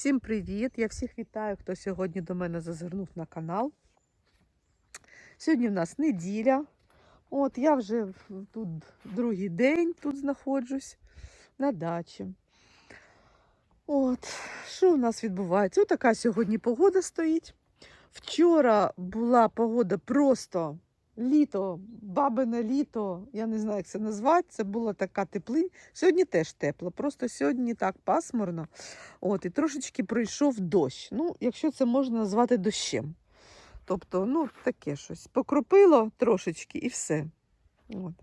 Всім привіт! Я всіх вітаю, хто сьогодні до мене зазирнув на канал. Сьогодні в нас неділя. От я вже тут другий день тут знаходжусь на дачі. От, що у нас відбувається? Отака сьогодні погода стоїть. Вчора була погода просто літо, бабине літо, я не знаю, як це назвати. Це була така теплинь. Сьогодні теж тепло, просто сьогодні так пасмурно. От, і трошечки пройшов дощ. Ну, якщо це можна назвати дощем. Тобто, ну, таке щось. Покропило трошечки і все. От.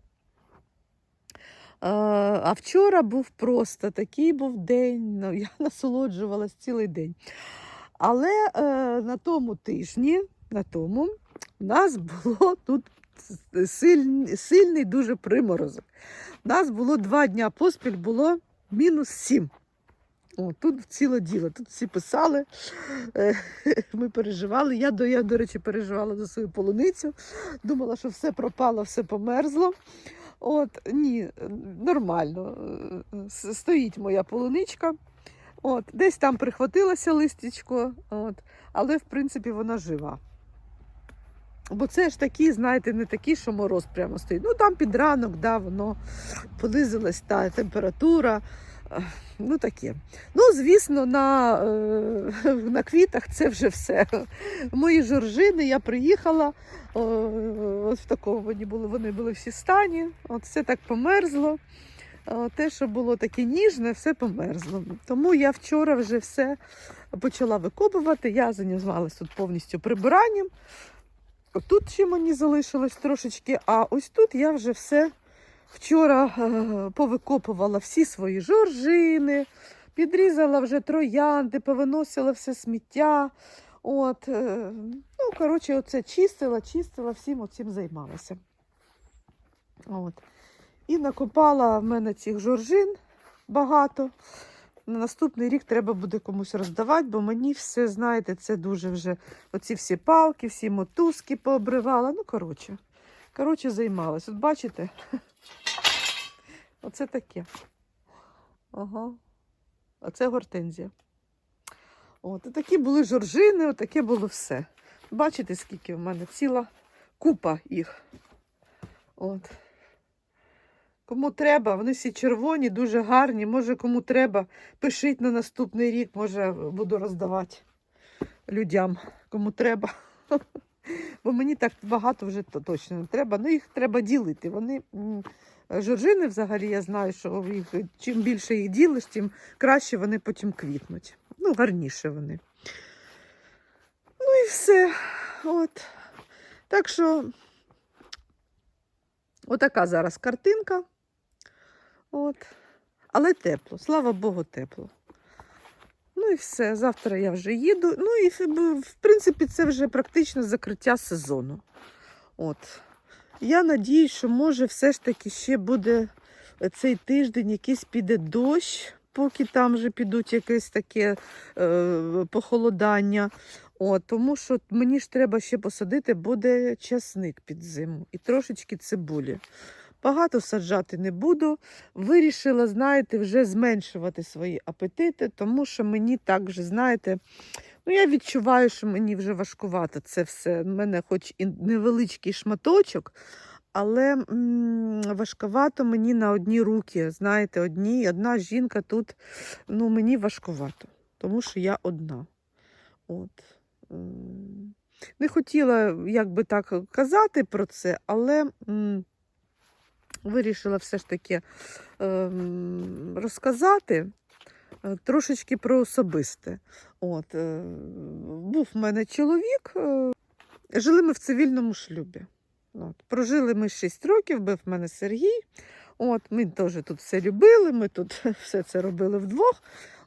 А вчора був просто такий був день. Ну, я насолоджувалась цілий день. Але е, на тому тижні, на тому, у нас було тут сильний, сильний дуже приморозок. У нас було два дня поспіль, було мінус сім. О, тут ціле діло. Тут всі писали, е, ми переживали. Я, до, я, до речі, переживала за свою полуницю. Думала, що все пропало, все померзло. От, ні, нормально. е, Стоїть моя полуничка. От, десь там прихватилося листячко, от, але в принципі вона жива. Бо це ж такі, знаєте, не такі, що мороз прямо стоїть. Ну там під ранок, да, воно понизилась та температура. Ну таке. Ну, звісно, на, е, на квітах це вже все. Мої жоржини, я приїхала, от в такому вони були, вони були всі стані, от все так померзло. Е, Те, що було таке ніжне, все померзло. Тому я вчора вже все почала викопувати. Я займалася тут повністю прибиранням. Тут ще мені залишилось трошечки, а ось тут я вже все вчора е, повикопувала всі свої жоржини, підрізала вже троянди, повиносила все сміття. От, е, ну, коротше, оце чистила, чистила, всім оцим займалася. От. І накопала в мене цих жоржин багато. На наступний рік треба буде комусь роздавати, бо мені все, знаєте, це дуже вже оці всі палки, всі мотузки пообривала. Ну, коротше, коротше, займалась. От бачите? Оце таке. Ага. Оце гортензія. От, і такі були жоржини, отаке було все. Бачите, скільки в мене ціла купа їх. От. Кому треба, вони всі червоні, дуже гарні. Може, кому треба, пишіть на наступний рік, може, буду роздавати людям, кому треба. Бо мені так багато вже точно не треба. Ну, їх треба ділити. Вони жоржини взагалі, я знаю, що їх, чим більше їх ділиш, тим краще вони потім квітнуть. Ну, гарніше вони. Ну і все. От. Так що, отака зараз картинка. От. Але тепло, слава Богу, тепло. Ну і все. Завтра я вже їду. Ну і в- принципі це вже практично закриття сезону. От. Я надіюсь, що може все ж таки ще буде цей тиждень якийсь піде дощ, поки там вже підуть якесь таке е, похолодання. От, тому що мені ж треба ще посадити буде часник під зиму і трошечки цибулі. Багато саджати не буду. Вирішила, знаєте, вже зменшувати свої апетити, тому що мені так вже, знаєте, ну я відчуваю, що мені вже важкувато це все. У мене хоч і невеличкий шматочок, але м, важкувато мені на одні руки. Знаєте, одні, одна жінка тут, ну мені важкувато, тому що я одна. От. Не хотіла, як би так казати про це, але. м, вирішила все ж таки ем, розказати е, трошечки про особисте. От, е, був в мене чоловік, е, жили ми в цивільному шлюбі. От, прожили ми 6 років, був в мене Сергій. От, ми теж тут все любили, ми тут все це робили вдвох.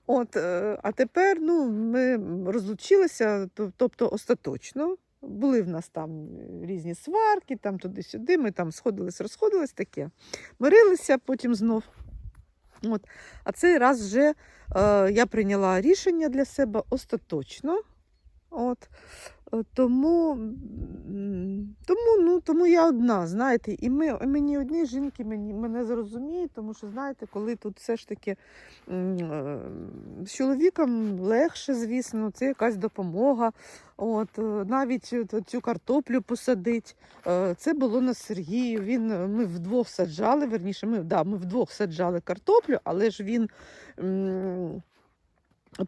От, а тепер ну, ми розлучилися, тобто остаточно. Були в нас там е, різні сварки, там туди-сюди. Ми там сходились, розходились таке. Мирилися потім знов. От. А цей раз вже е, я прийняла рішення для себе остаточно. От. Е, Тому, тому, ну, тому я одна, знаєте, і ми, мені одні жінки мені, мене зрозуміють, тому що, знаєте, коли тут все ж таки е, з чоловіком легше, звісно, це якась допомога. От, е, навіть цю картоплю посадить. Це було на Сергію. Він, ми вдвох саджали, верніше, ми, да, ми вдвох саджали картоплю, але ж він.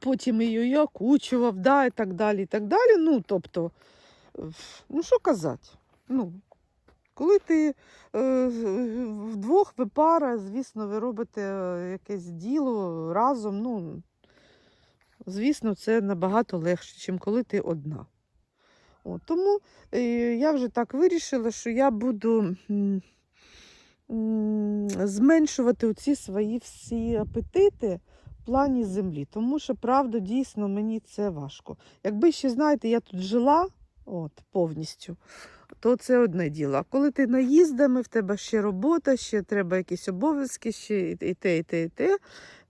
Потім її окучував, да, і так далі. і так далі. Ну, тобто, е, ну що казати? Ну, коли ти е, вдвох, ви пара, звісно, ви робите е, якесь діло разом, ну, звісно, це набагато легше, ніж коли ти одна. От, тому е, я вже так вирішила, що я буду зменшувати оці свої всі апетити плані землі, тому що, правда, дійсно мені це важко. Якби ще, знаєте, я тут жила от, повністю, то це одне діло. А коли ти наїздами, в тебе ще робота, ще треба якісь обов'язки, ще і те, і те, і те,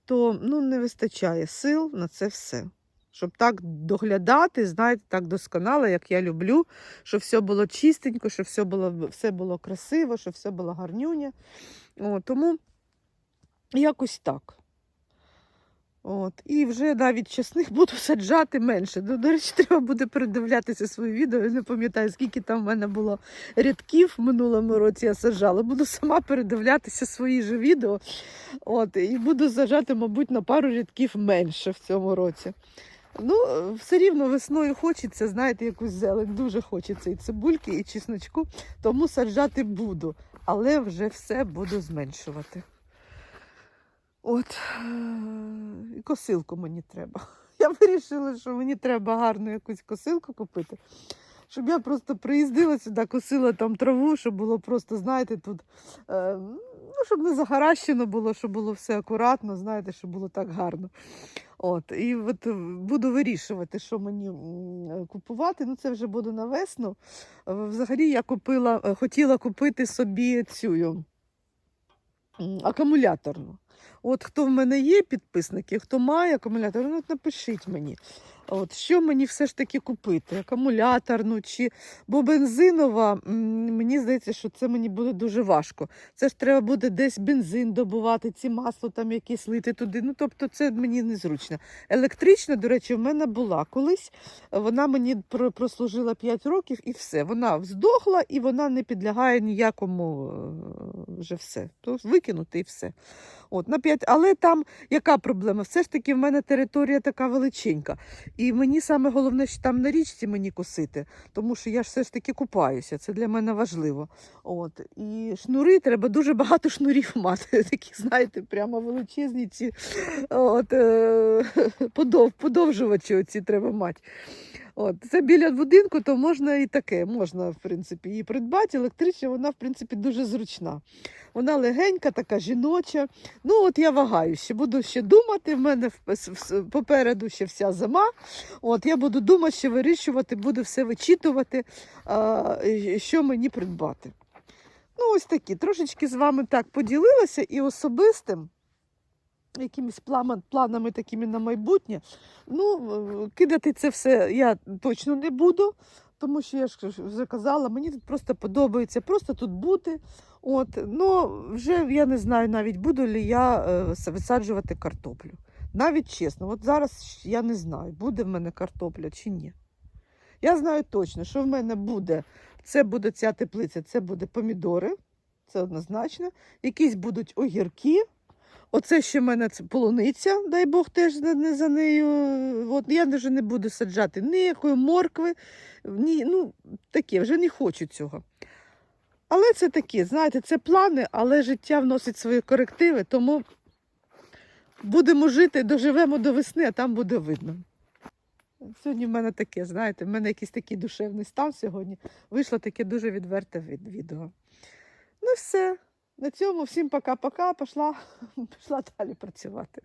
то ну, не вистачає сил на це все. Щоб так доглядати, знаєте, так досконало, як я люблю, щоб все було чистенько, щоб все було, все було красиво, щоб все було гарнюня. О, тому якось так. От. І вже навіть чесних буду саджати менше. До, до речі, треба буде передивлятися свої відео. Я не пам'ятаю, скільки там в мене було рядків в минулому році я саджала. Буду сама передивлятися свої ж відео. От, і буду саджати, мабуть, на пару рядків менше в цьому році. Ну, все рівно весною хочеться, знаєте, якусь зелень. Дуже хочеться і цибульки, і чесночку, тому саджати буду, але вже все буду зменшувати. От е, і косилку мені треба. Я вирішила, що мені треба гарну якусь косилку купити, щоб я просто приїздила сюди, косила там траву, щоб було просто, знаєте, тут, е, ну, щоб не загаращено було, щоб було все акуратно, знаєте, щоб було так гарно. От, і от е, буду вирішувати, що мені купувати. Ну, це вже буде на весну. Е, Взагалі я купила, е, хотіла купити собі цю акумуляторну. От хто в мене є підписники, хто має акумулятор, ну от напишіть мені. От, що мені все ж таки купити? Акумуляторну чи бо бензинова, мені здається, що це мені буде дуже важко. Це ж треба буде десь бензин добувати, ці масло там якісь лити туди. Ну, тобто це мені незручно. Електрична, до речі, в мене була колись. Вона мені прослужила 5 років і все. Вона вздохла і вона не підлягає ніякому е, вже все. То викинути і все. От, на 5. Але там яка проблема? Все ж таки в мене територія така величенька. І мені саме головне, що там на річці мені косити, тому що я ж все ж таки купаюся. Це для мене важливо. От. І шнури треба дуже багато шнурів мати. Такі, знаєте, прямо величезні ці от, е, подов, подовжувачі оці треба мати. От, це біля будинку, то можна і таке, можна, в принципі, її придбати. Електрична, вона, в принципі, дуже зручна. Вона легенька, така жіноча. Ну, от я вагаю, ще буду ще думати. В мене попереду ще вся зима. От я буду думати, ще вирішувати, буду все вичитувати, що мені придбати. Ну, ось такі. Трошечки з вами так поділилася і особистим. Якимись плама- планами такими на майбутнє. Ну, кидати це все я точно не буду, тому що я ж вже казала, мені тут просто подобається просто тут бути. От, ну, вже я не знаю навіть буду ли я е, висаджувати картоплю. Навіть чесно, от зараз я не знаю, буде в мене картопля чи ні. Я знаю точно, що в мене буде, це буде ця теплиця, це буде помідори, це однозначно. Якісь будуть огірки. Оце ще в мене полуниця, дай Бог теж не за нею. От я вже не буду саджати ніякої моркви, ні, ну таке, вже не хочу цього. Але це такі, знаєте, це плани, але життя вносить свої корективи, тому будемо жити, доживемо до весни, а там буде видно. Сьогодні в мене таке, знаєте, в мене якийсь такий душевний стан сьогодні. Вийшло таке дуже відверте відео. Ну, все. На цьому всім пока-пока. Пішла, пішла далі працювати.